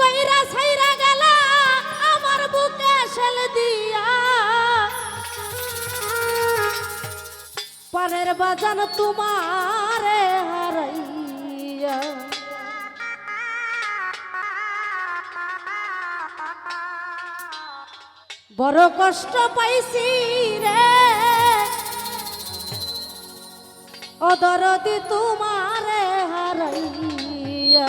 কইরা ছাইরা গেলা, আমার বুকে সেল দিয়া। পানের বাজান তোমার হারাইয়া। বড় কষ্ট পাইছি রে। অদরদি তোমার হারাইয়া।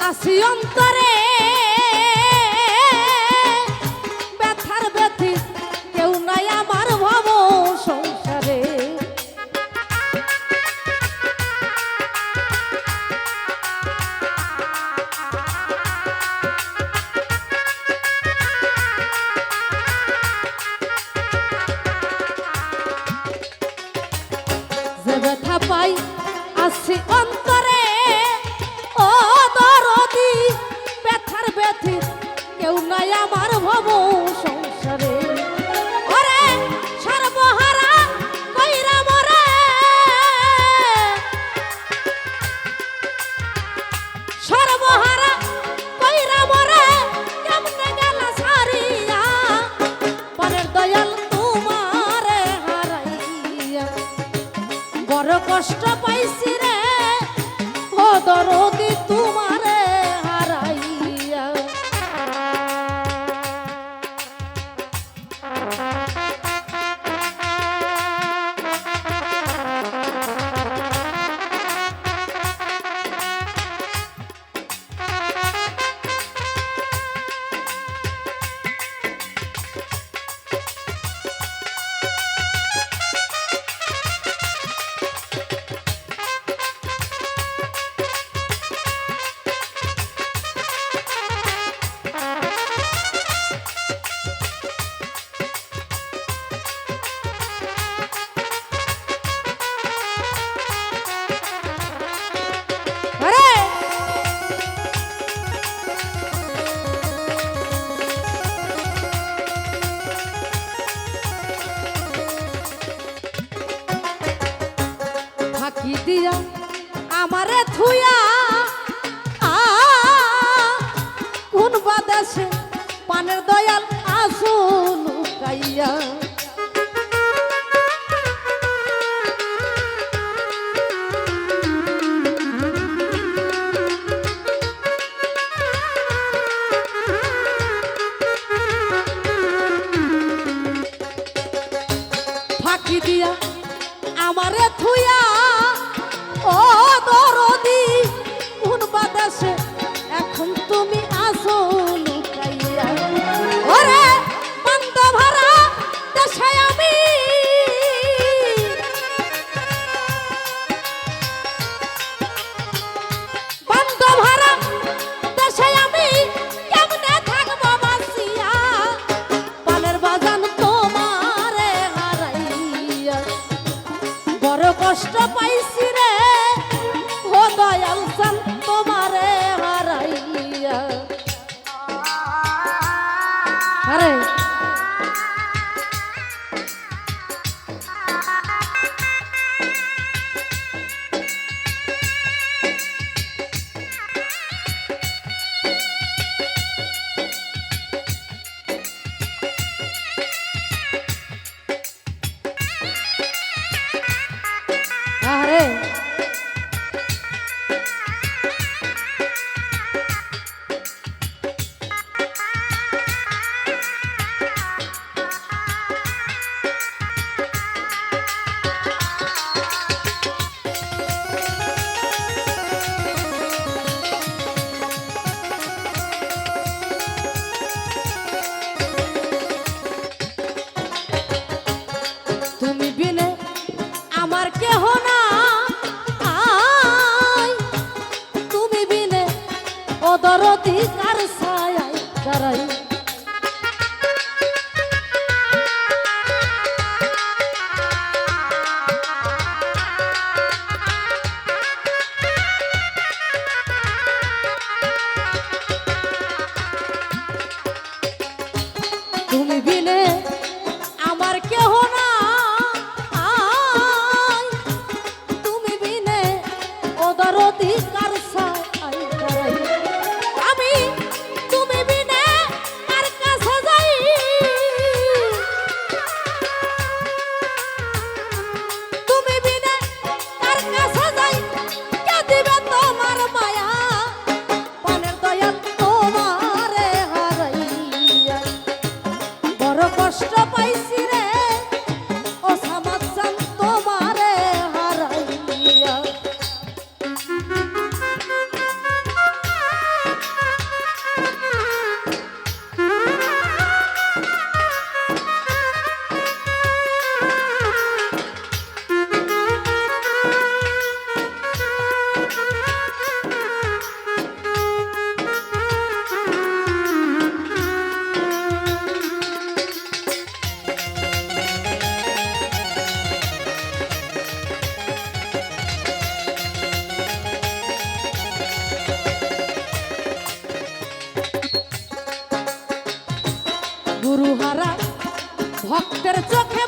আসি ব্যথার কেউ নাই আমার ভব সংসারে। ওরে সর্বহারা কইরা মরে। সর্বহারা কইরা মরে, কেমনে গেল সারিয়া পরের দয়াল তোমারে হারাইয়া। বড় কষ্ট কোন বাদেশে পানের দয়াল আসুন লুকাইয়া। ফাঁকি দিয়া আমারে থুয়া ও 关 দেহ গুরুহারা ভক্তের চোখে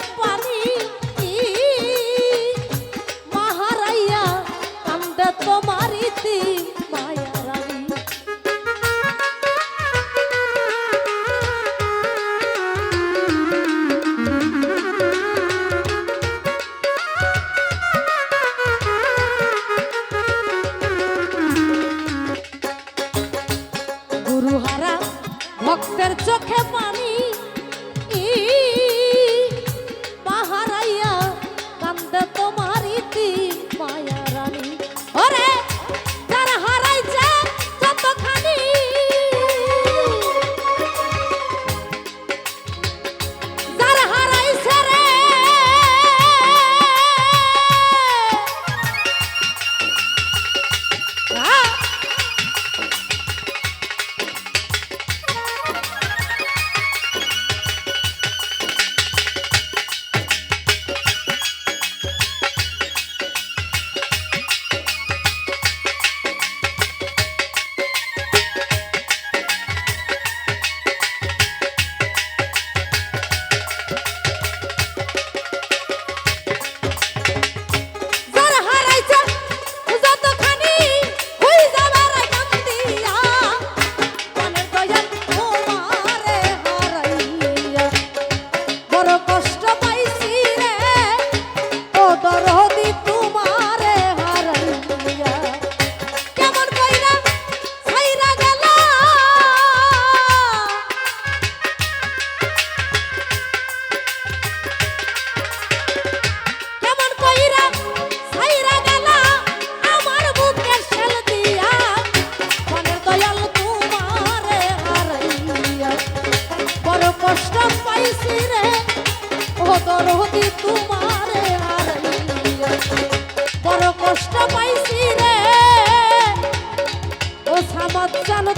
কষ্ট পাইছি রে। ও সামাত জানো